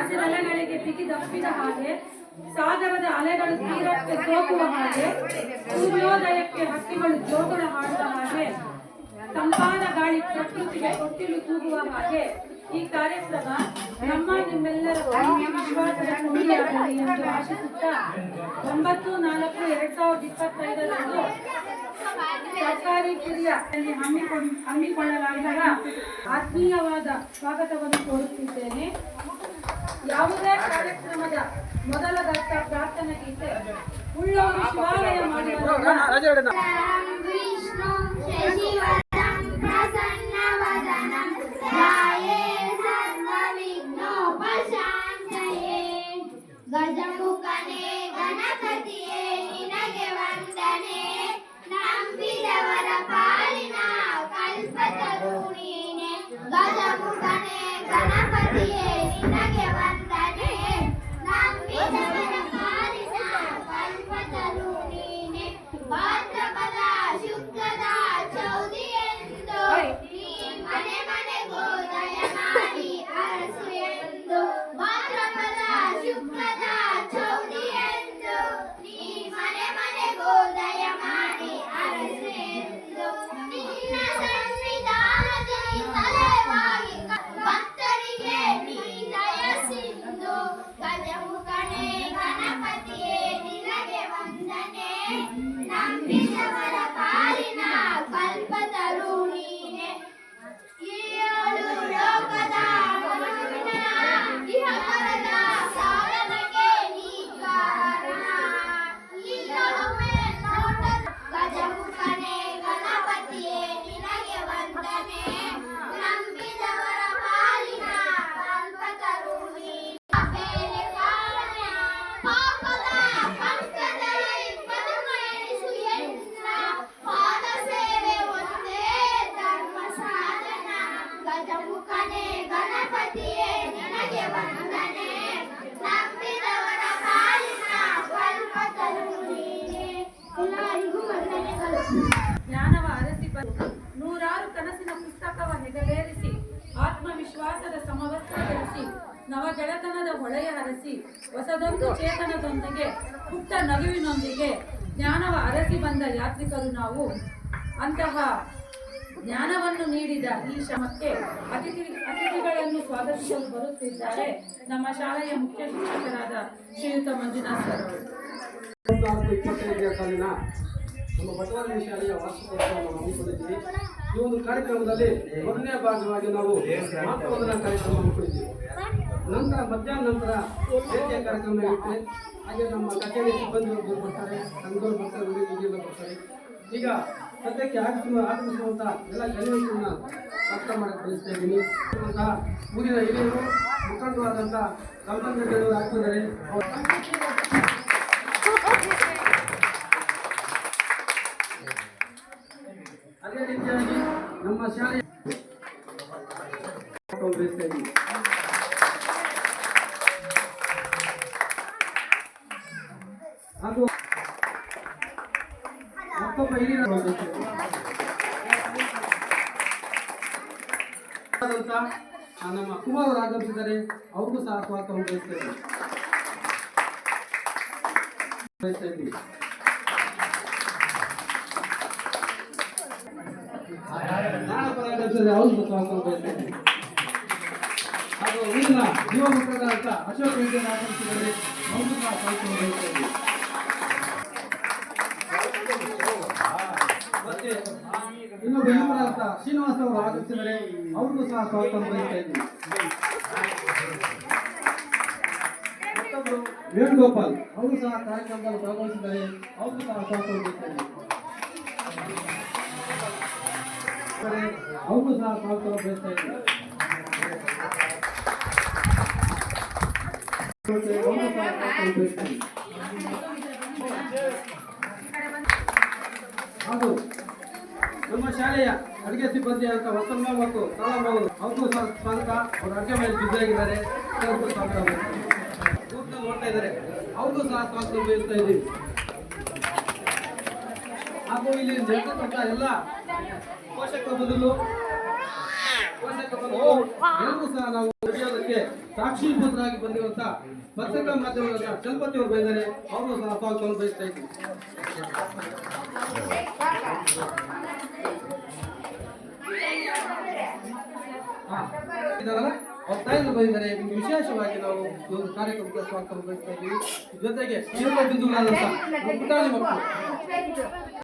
ಹಸಿರೆಲೆಗಳಿಗೆ ಬಿಗಿದಪ್ಪಿದ ಹಾಗೆ, ಸಾಗರದ ಅಲೆಗಳು ತೀರಕ್ಕೆ ಸೋಕುವ ಹಾಗೆ, ಸೂರ್ಯೋದಯಕ್ಕೆ ಹಕ್ಕಿಗಳು ಜೋಗುಳ ಹಾಡುವ ಹಾಗೆ, ತಂಪಾದ ಗಾಳಿ ಪ್ರಕೃತಿಗೆ ಕೊಟ್ಟಿಲು ತೂಗುವ ಹಾಗೆ. ಈ ಕಾರ್ಯಕ್ರಮ ನಮ್ಮ ನಿಮ್ಮೆಲ್ಲರ ಪ್ರೀತಿ ವಿಶ್ವಾಸದ ಕೊಂಡಿಯಾಗಲಿ ಎಂದು ಆಶಿಸುತ್ತಾ, ಒಂಬತ್ತು ನಾಲ್ಕು ಎರಡ್ ಸಾವಿರದ ಇಪ್ಪತ್ತೈದರಂದು ಸರ್ಕಾರಿ ಕಿರಿಯಲ್ಲಿ ಹಮ್ಮಿಕೊಂಡ, ಹಮ್ಮಿಕೊಳ್ಳಲಾಗಿರುವ ಆತ್ಮೀಯವಾದ ಸ್ವಾಗತವನ್ನು ಕೋರುತ್ತಿದ್ದೇನೆ. ಯಾವುದೇ ಕಾರ್ಯಕ್ರಮದ ಮೊದಲ ದತ್ತ ಪ್ರಾರ್ಥನೆ ಗೀತೆ ಉಳ್ಳವರು ಶಿವಾಲಯ ಮಾಡಿದ ಜ್ಞಾನವ ಅರಸಿ ಬಂದು ನೂರಾರು ಕನಸಿನ ಪುಸ್ತಕವ ಹೆಗಲೇರಿಸಿ, ಆತ್ಮವಿಶ್ವಾಸದ ಸಮವಸ್ತ್ರ ಧರಿಸಿ, ನವಗೆಳತನದ ಹೊಳೆಯ ಹರಸಿ ಹೊಸದೊಂದು ಚೇತನದೊಂದಿಗೆ ಪುಟ್ಟ ನಗುವಿನೊಂದಿಗೆ ಜ್ಞಾನವ ಅರಸಿ ಬಂದ ಯಾತ್ರಿಕರು ನಾವು. ಅಂತಹ ಜ್ಞಾನವನ್ನು ನೀಡಿದ ಈ ಶ್ರಮಕ್ಕೆ ಅತಿಥಿ, ಅತಿಥಿಗಳನ್ನು ಸ್ವಾಗತಿಸಲು ಬರುತ್ತಿದ್ದಾರೆ ನಮ್ಮ ಶಾಲೆಯ ಮುಖ್ಯ ಶಿಕ್ಷಕರಾದ ಶ್ರೀಯುತ ಮಂಜುನಾಥ್ ಸರ್ ಅವರು. ಸಾಲಿನ ನಮ್ಮ ಬಸವರಾಜ ಶಾಲೆಯ ವಾರ್ಷಿಕೋತ್ಸವವನ್ನು ಹಮ್ಮಿಕೊಂಡಿದ್ದೀವಿ. ಈ ಒಂದು ಕಾರ್ಯಕ್ರಮದಲ್ಲಿ ಮೊದಲನೇ ಭಾಗವಾಗಿ ನಾವು ಮಾತೃವಂದನಾ ಕಾರ್ಯಕ್ರಮ ಹಮ್ಮಿಕೊಂಡಿದ್ದೀವಿ. ನಂತರ ಮಧ್ಯಾಹ್ನ ನಂತರ ವೇದಿಕೆ ಕಾರ್ಯಕ್ರಮ ಇರುತ್ತೆ. ಹಾಗೆ ನಮ್ಮ ಕಚೇರಿ ಸಿಬ್ಬಂದಿಯವರು ಬರ್ತಾರೆ, ಸಂಘದವರು ಬರ್ತಾರೆ ಹುಡುಗಿಯೆಲ್ಲ ಬರ್ತಾರೆ. ಈಗ ಸದ್ಯಕ್ಕೆ ಆಗಮಿಸುವ ಆಗಮಿಸುವಂಥ ಎಲ್ಲ ಗಣ್ಯರನ್ನ ಅರ್ಥ ಮಾಡಕ್ಕೆ ಬಯಸ್ತಾ ಇದ್ದೀನಿ. ಊರಿನ ಹಿರಿಯರು ಮುಖಂಡರು ಆದಂಥ ಕಲ್ಪನೆಗಳು ನಮ್ಮ ಶಾಲೆ ಹಾಗೂ ಕುಮಾರ್ ಅವರು ಸಹ ಸ್ವಾಗತ ಬಯಸ್ತಾ ಬಯಸ್ತಾ ಅವರು ಬಯಸ್ತಾ ಹಾಗೂ ಯುವ ಮುಖಂಡರಾದಂಥ ಅಶೋಕ್ ಆಗಮಿಸಿದರೆ ಬಯಸ್ತಾ ಇದ್ದೀವಿ ಮತ್ತೆ ಶ್ರೀನಿವಾಸ ಅವರು ಆಗಮಿಸಿದರೆ ಅವ್ರಿಗೂ ಸಹ ಸ್ವಾಗತ ಬಯಸ್ತಾ ಮತ್ತೊಬ್ಬರು ವೇಣುಗೋಪಾಲ್, ಅವರು ಸಹ ಕಾರ್ಯಕ್ರಮದಲ್ಲಿ ಭಾಗವಹಿಸಿದ್ದಾರೆ. ಅವ್ರಿಗೂ ಸಹ ಸ್ವಾಗತ ಅವ್ರಿಗೂ ಸಹ ಬಯಸ್ತಾ ಇದ್ದಾರೆ ನಮ್ಮ ಶಾಲೆಯ ಅಡುಗೆ ಸಿಬ್ಬಂದಿ ಅಂತ ವಸಂತ ಮತ್ತು ಅವರು ಅವ್ರಿಗೂ ಸಹ ಸ್ವಾಗತ. ಅವರು ಅಡುಗೆ ಮೇಲೆ ಬಿದ್ದಾಗಿದ್ದಾರೆ ಅವ್ರಿಗೂ ಸ್ವಾಗತ. ಇದ್ದಾರೆ. ಅವ್ರಿಗೂ ಸಹ ಸ್ವಾಗತ ಬಯಸ್ತಾ ಇದ್ದೀವಿ. ಹಾಗೂ ಇಲ್ಲಿ ನೆರೆದಿರುವಂಥ ಎಲ್ಲ ಪೋಷಕ ಬದಲು ಎಲ್ಲರೂ ಸಹ ನಾವು ನಡೆಯೋದಕ್ಕೆ ಸಾಕ್ಷೀಭೂತರಾಗಿ ಬಂದಿರುವಂತ ಪತ್ರಿಕಾ ಮಾಧ್ಯಮದ ಚಲಪತಿ ಅವರು ಬಂದರೆ ಅವರು ಸಹ ಸ್ವಾಗತವನ್ನು ಬಯಸ್ತಾ ಇದ್ದೀವಿ ಹಾ, ಇದಾರಲ್ಲ, ಅವ್ರ ಬಂದಿದ್ದಾರೆ ವಿಶೇಷವಾಗಿ ನಾವು ಒಂದು ಕಾರ್ಯಕ್ರಮಕ್ಕೆ ಸ್ವಾಗತ ಬಯಸ್ತಾ ಇದ್ದೀವಿ. ಜೊತೆಗೆ ಹಿರಿಯ ಬಿಂದುಗಳಾದಂಥ ಪುಟಾಣಿ ಮಕ್ಕಳು.